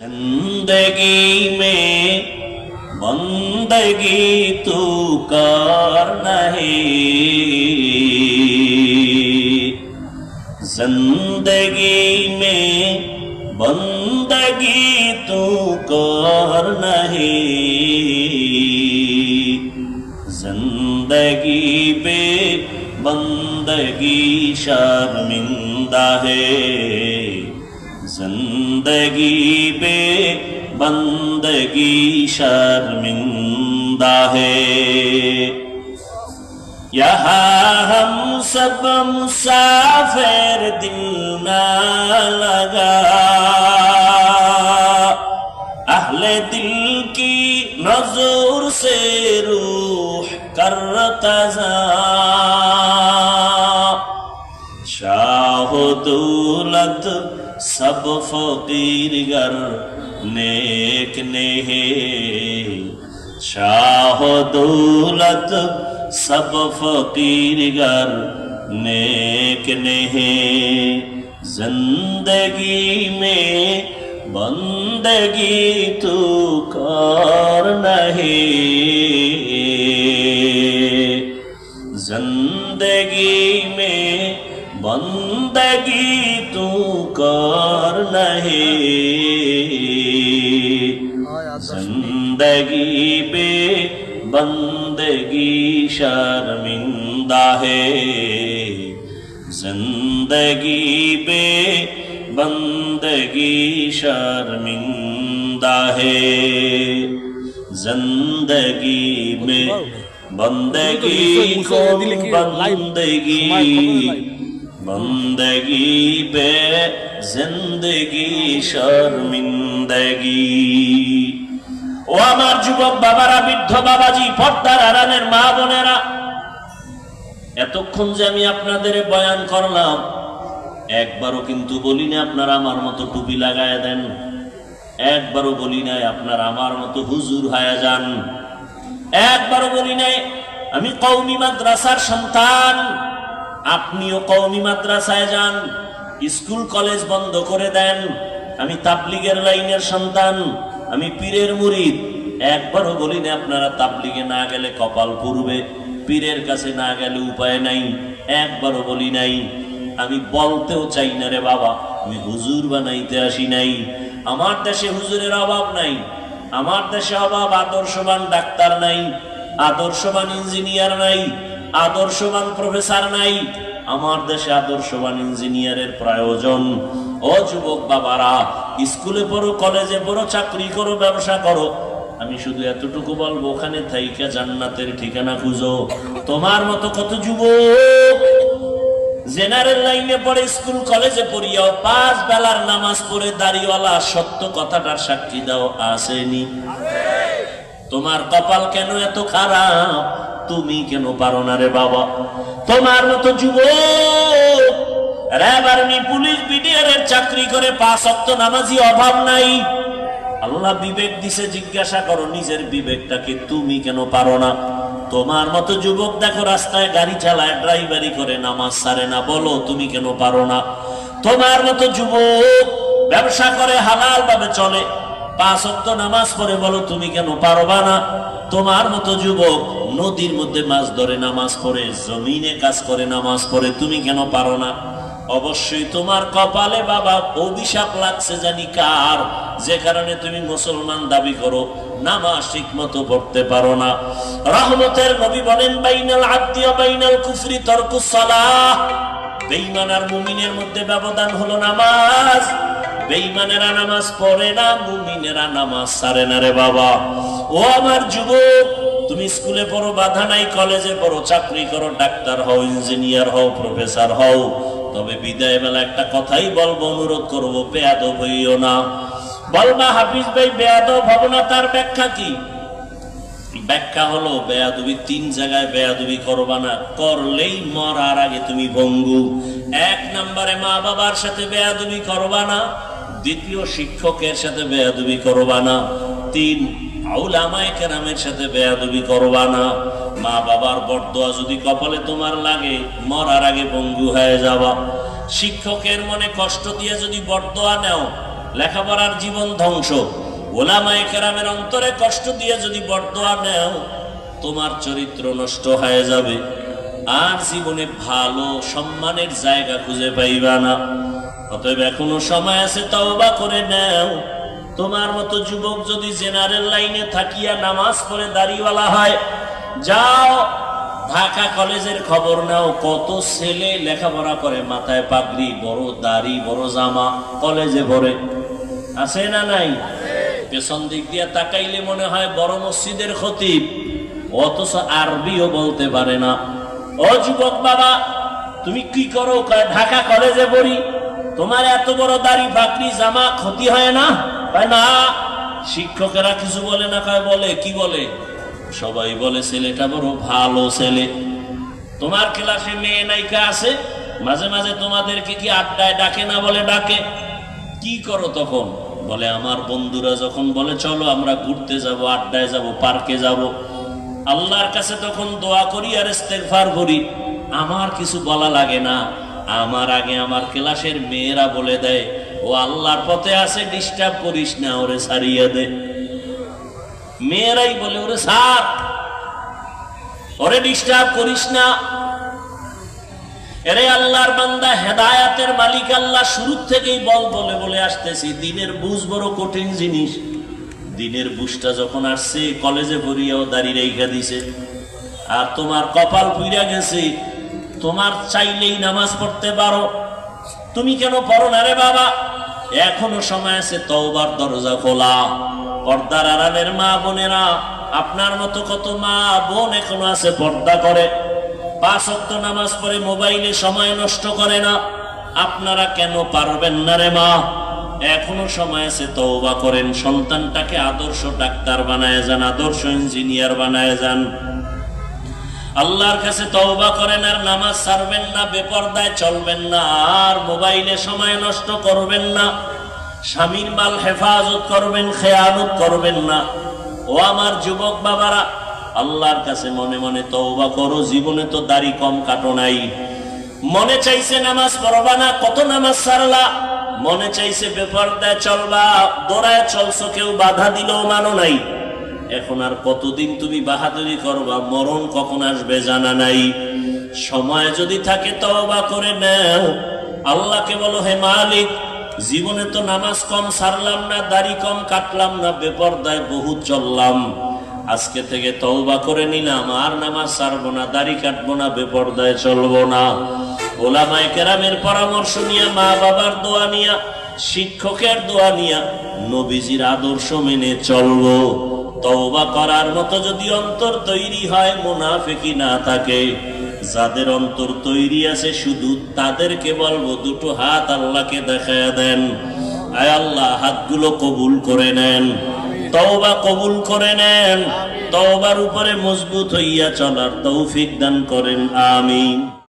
زندگی میں بندگی تو کار نہیں۔ زندگی میں بندگی تو کار نہیں۔ زندگی پہ بندگی شرمندہ ہے۔ زندگی بندگی شرمندہ ہے یہاں ہم سب مسافر دل نہ لگا اہل دل کی نظر سے روح کر تزا شاہ دولت سب فقیر گر نیک نہیں شاہ و دولت، سب فقیر گر نیک نہیں زندگی میں بندگی تو کار نہیں۔ زندگی میں بندگی تو کار نہیں۔ بندگی شرمندہ ہے زندگی بے بندگی شرمندہ ہے زندگی میں بندگی بندگی بندگی بے زندگی شرمندگی ও আমার যুবক বাবারা, বৃদ্ধ বাবাজি, পর্দার আরানের মা বোনেরা, এতক্ষণ যে আমি আপনাদের বয়ান করলাম, একবারও কিন্তু বলি না আপনারা আমার মতো টুপি লাগায় দেন। একবারও বলি নাই আপনার আমার মতো হুজুর হয়ে যান। একবারও বলি নাই, আমি কৌমি মাদ্রাসার সন্তান, আপনিও কৌমি মাদ্রাসায় যান, স্কুল কলেজ বন্ধ করে দেন, আমি তাবলিগের লাইনের সন্তান। আমি পীরের মুরিদ। একবারও বলি না, আপনারা তাবলিগে না গেলে কপাল পুরবে পীরের কাছে না গেলে উপায় নাই। একবারও বলি নাই। আমি বলতেও চাই না রে বাবা, আমি হুজুর বানাইতে আসি নাই। আমার দেশে হুজুরের অভাব নাই। আমার দেশে অভাব, আদর্শবান ডাক্তার নাই। আদর্শবান ইঞ্জিনিয়ার নাই। আদর্শবান প্রফেসর নাই। আমার দেশে আদর্শবান ইঞ্জিনিয়ারের প্রয়োজন। ও যুবক বাবারা, স্কুলে পড়ো, কলেজে পড়ো, চাকরি করো, ব্যবসা করো। আমি শুধু এতটুকু বলব, ওখানে থাইকা জান্নাতের ঠিকানা খুঁজো। তোমার মতো কত যুবক জেনারেল লাইনে পড়ে, স্কুল, কলেজে পড়িয়াও পাঁচ বেলার নামাজ পড়ে দাড়িওয়ালা সত্য কথাটার সাক্ষী দাও, আসেনি। তোমার কপাল কেন এত খারাপ? তুমি কেন পারো না রে বাবা? তোমার মতো যুবক পুলিশ, বিডিআর এর চাকরি করে পাঁচ নামাজি অভাব নাই। আল্লাহ বিবেক দিছে, জিজ্ঞাসা করো, নিজের বিবেকটাকে তুমি কেন পারো না? তোমার মতো যুবক দেখো, রাস্তায় গাড়ি চালায়, ড্রাইভারি করে, নামাজ সারে না, বলো, তুমি কেন পারো না? তোমার মতো যুবক ব্যবসা করে হালাল ভাবে চলে। পাঁচ নামাজ পড়ে বলো, তুমি কেন পারবা না? তোমার মতো যুবক নদীর মধ্যে মাছ ধরে নামাজ পড়ে, জমিনে কাজ করে নামাজ পড়ে, তুমি কেন পারো না? অবশ্যই তোমার কপালে বাবা অভিশাপ লাগছে, জানি কার, যে কারণে তুমি মুসলমান দাবি করো, নামাজ ঠিক মতো পড়তে পারো না। রহমতের নবী বলেন, বাইনাল ওয়া বাইনাল কুফরি তরকুস সালাহ। বেঈমান আর মুমিনের মধ্যে ব্যবধান হলো নামাজ। বেঈমানেরা নামাজ পড়ে না, মুমিনেরা নামাজ সারে না রে বাবা। ও আমার যুবক, তুমি স্কুলে পড়ো, বাধা নাই, কলেজে পড়ো, চাকরি করো, ডাক্তার হও, ইঞ্জিনিয়ার হও, প্রফেসর হও। তবে বিদায় বেলা একটা কথাই বলব, অনুরোধ করব, বেয়াদব হইও না। বলবা হাফিজ ভাই, বেয়াদব হব না, তার ব্যাখ্যা কি? ব্যাখ্যা হলো, বেয়াদবি তিন জায়গায় বেয়াদবি করবা না, করলেই মরার আগে তুমি ভঙ্গু এক নম্বরে মা বাবার সাথে বেয়াদবি করবা না দ্বিতীয় শিক্ষকের সাথে বেয়াদবি করবা না। তিন, আউলামায়ে কেরামের সাথে বেয়াদবি করবা না। মা বাবার বরদোয়া যদি কপালে তোমার লাগে, মরার আগে ভঙ্গু হয়ে যাবা। শিক্ষকের মনে কষ্ট দিয়ে যদি বরদোয়া নেও, লেখাপড়ার জীবন ধ্বংস। ওলামায়ে কেরামের অন্তরে কষ্ট দিয়ে যদি বর্দোয়া নেও, তোমার চরিত্র নষ্ট হয়ে যাবে। আর জীবনে ভালো সম্মানের জায়গা খুঁজে পাইবা না। অতএব এখনও সময় আছে, তওবা করে নেও। তোমার মতো যুবক যদি জেনারেল লাইনে থাকিয়া নামাজ পড়ে দাড়িওয়ালা হয়, যাও, ঢাকা কলেজের খবর নাও, কত ছেলে লেখাপড়া করে, মাথায় পাগড়ি, বড় দাড়ি, বড় জামা, কলেজে ভরে। আছে না নাই? পেছন দিক দিয়ে তাকাইলে মনে হয় বড় মসজিদের খতিব, অথচ আরবিও বলতে পারে না। ও যুবক বাবা, তুমি কি করো? ঢাকা কলেজে পড়ি। তোমার এত বড় দাড়ি, বাকরি, জামা ক্ষতি হয় না? কয়, না। শিক্ষকেরা কিছু বলে না, কয়, বলে। কি বলে? সবাই বলে, ছেলেটা বড় ভালো ছেলে। তোমার ক্লাসে মেয়ে নায়িকা আছে? মাঝে মাঝে তোমাদেরকে কি আড্ডায় ডাকে না বলে ডাকে? কি করো তখন? বলে, আমার বন্ধুরা যখন বলে, চলো আমরা ঘুরতে যাব, আড্ডায় যাব, পার্কে যাব। আল্লাহর কাছে তখন দোয়া করি আর ইস্তেগফার করি। আমার কিছু বলা লাগে না। আমার আগে আমার ক্লাসের মেয়েরা বলে দেয়, ও আল্লাহর পথে আছে, ডিস্টার্ব করিস না, ওরে সারিয়ে দে। মেয়েরাই বলে, ওরে সার ওরে ডিস্টার্ব করিস না। এরে আল্লাহর বান্দা, হেদায়াতের মালিক আল্লাহ শুরু থেকেই বল বলে বলে আসতেছি, দিনের বুঝ বড় কঠিন জিনিস। দিনের বুঝটা যখন আসছে, কলেজে ভরিয়াও দাঁড়িয়ে রেখা দিছে। আর তোমার কপাল পুইরা গেছে তোমার চাইলেই নামাজ পড়তে পারো। তুমি কেন পড়ো না রে বাবা? এখনও সময় আছে, তওবার দরজা খোলা। পর্দার আড়ালের মা বোনেরা, আপনার মতো কত মা বোন এখনও আছে পর্দা করে। পাঁচ ওয়াক্ত নামাজ পড়ে মোবাইলে সময় নষ্ট করে না। আপনারা কেন পারবেন না রে মা? এখনও সময় আছে, তওবা করেন। সন্তানটাকে আদর্শ ডাক্তার বানায় যান, আদর্শ ইঞ্জিনিয়ার বানায় যান। আল্লাহর কাছে তওবা করেন আর নামাজ ছাড়বেন না, বেপরদায় চলবেন না, আর মোবাইলে সময় নষ্ট করবেন না, স্বামীর মাল হেফাজত করবেন, খেয়ানত করবেন না। ও আমার যুবক বাবারা, আল্লাহর কাছে মনে মনে তওবা করো, জীবনে তো দাড়ি কম কাটো নাই। মনে চাইছে নামাজ পড়বা না, কত নামাজ সারলা মনে চাইছে বেপরদায় চলবা, দৌড়ায় চলছো, কেউ বাধা দিলেও মানো নাই। এখন আর কতদিন তুমি বাহাদুরি করবা? মরণ কখন আসবে জানা নাই। সময় যদি থাকে তওবা করে নাও। আল্লাহকে বলো, হে মালিক, জীবনে তো নামাজ কম সারলাম না, দাড়ি কম কাটলাম না, বেপরদায় বহুত চললাম। আজকে থেকে তওবা করে নিলাম, আর নামাজ সারবো না, দাড়ি কাটবো না, বেপরদায় চলবো না। ওলামায়ে কেরামের পরামর্শ নিয়ে মা বাবার দোয়া নিয়া, শিক্ষকের দোয়া নিয়া নবীজির আদর্শ মেনে চলবো। তওবা করার মতো যদি অন্তর তৈরি হয় মুনাফিকি না থাকে। যাদের অন্তর তৈরি আছে, শুধু তাদেরকে বলব, দুটো হাত আল্লাহকে দেখায় দেন। আয় আল্লাহ, হাতগুলো কবুল করে নেন। তওবা কবুল করে নেন। তওবার উপরে মজবুত হইয়া চলার তৌফিক দান করেন, আমিন।